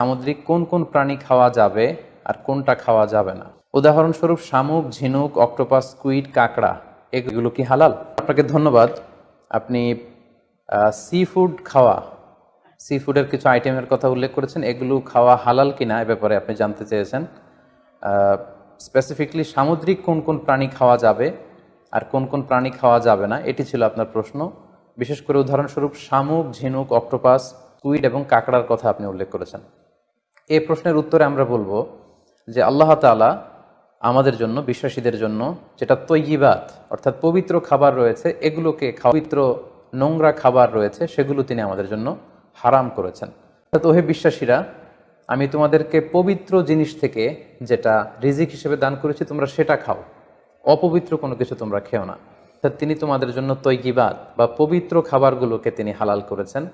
সামুদ্রিক কোন কোন প্রাণী খাওয়া যাবে আর কোনটা খাওয়া যাবে না? উদাহরণস্বরূপ শামুক, ঝিনুক, অক্টোপাস কুইড কাঁকড়া, এগুলো কি হালাল? আপনাকে ধন্যবাদ। আপনি সি ফুড খাওয়া সি ফুডের কিছু আইটেমের কথা উল্লেখ করেছেন, এগুলো খাওয়া হালাল কিনা এ ব্যাপারে আপনি জানতে চেয়েছেন। স্পেসিফিকলি সামুদ্রিক কোন কোন প্রাণী খাওয়া যাবে আর কোন কোন প্রাণী খাওয়া যাবে না, এটি ছিল আপনার প্রশ্ন। বিশেষ করে উদাহরণস্বরূপ শামুক, ঝিনুক, অক্টোপাস কুইড এবং কাঁকড়ার কথা আপনি উল্লেখ করেছেন। এই প্রশ্নের উত্তরে আমরা বলব যে আল্লাহ তাআলা আমাদের জন্য, বিশ্বাসীদের জন্য যেটা তৈগিবাত অর্থাৎ পবিত্র খাবার রয়েছে, এগুলোকে পবিত্র নোংরা খাবার রয়েছে, সেগুলো তিনি আমাদের জন্য হারাম করেছেন। অর্থাৎ ওহে বিশ্বাসীরা, আমি তোমাদেরকে পবিত্র জিনিস থেকে যেটা রিজিক হিসেবে দান করেছি, তোমরা সেটা খাও। অপবিত্র কোনো কিছু তোমরা খেও না। অর্থাৎ তিনি তোমাদের জন্য তৈগিবাদ বা পবিত্র খাবারগুলোকে তিনি হালাল করেছেন।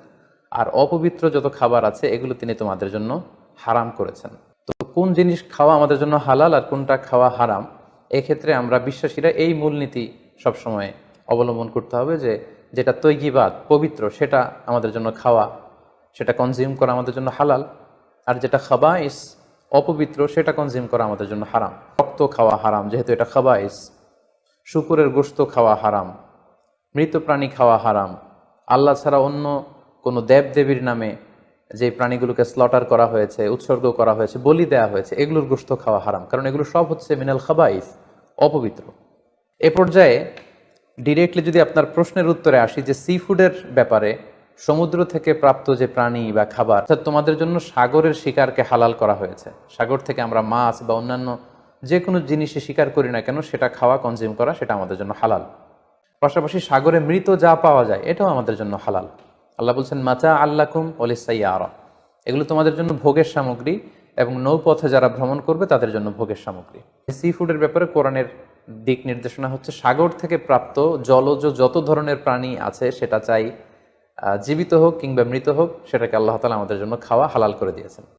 আর অপবিত্র যত খাবার আছে, এগুলো তিনি তোমাদের জন্য হারাম করেছেন। তো কোন জিনিস খাওয়া আমাদের জন্য হালাল আর কোনটা খাওয়া হারাম, এক্ষেত্রে আমরা বিশ্বাসীরা এই মূলনীতি সবসময় অবলম্বন করতে হবে যে যেটা তৈগিবাদ পবিত্র, সেটা আমাদের জন্য খাওয়া, সেটা কনজিউম করা আমাদের জন্য হালাল, আর যেটা খাবাইস অপবিত্র, সেটা কনজিউম করা আমাদের জন্য হারাম। রক্ত খাওয়া হারাম, যেহেতু এটা খাবাইস। শুকুরের গোস্ত খাওয়া হারাম। মৃত প্রাণী খাওয়া হারাম। আল্লাহ ছাড়া অন্য কোনো দেব দেবীর নামে যে প্রাণীগুলোকে স্লটার করা হয়েছে, উৎসর্গ করা হয়েছে, বলি দেওয়া হয়েছে, এগুলোর গোস্ত খাওয়া হারাম। কারণ এগুলো সব হচ্ছে মিনাল খাবাইস, অপবিত্র। এ পর্যায়ে ডিরেক্টলি যদি আপনার প্রশ্নের উত্তরে আসি যে সি ফুডের ব্যাপারে সমুদ্র থেকে প্রাপ্ত যে প্রাণী বা খাবার, অর্থাৎ তোমাদের জন্য সাগরের শিকারকে হালাল করা হয়েছে। সাগর থেকে আমরা মাছ বা অন্যান্য যে কোনো জিনিসে শিকার করি না কেন, সেটা খাওয়া কনজিউম করা, সেটা আমাদের জন্য হালাল। পাশাপাশি সাগরে মৃত যা পাওয়া যায়, এটাও আমাদের জন্য হালাল। আল্লাহ বলছেন মাচা আল্লাকুম অলিসাই আরা এগুলো তোমাদের জন্য ভোগের সামগ্রী এবং নৌপথে যারা ভ্রমণ করবে তাদের জন্য ভোগের সামগ্রী। সি ফুডের ব্যাপারে কোরআনের দিক নির্দেশনা হচ্ছে, সাগর থেকে প্রাপ্ত জলজ যত ধরনের প্রাণী আছে, সেটা চাই জীবিত হোক কিংবা মৃত হোক, সেটাকে আল্লাহ তালা আমাদের জন্য খাওয়া হালাল করে দিয়েছেন।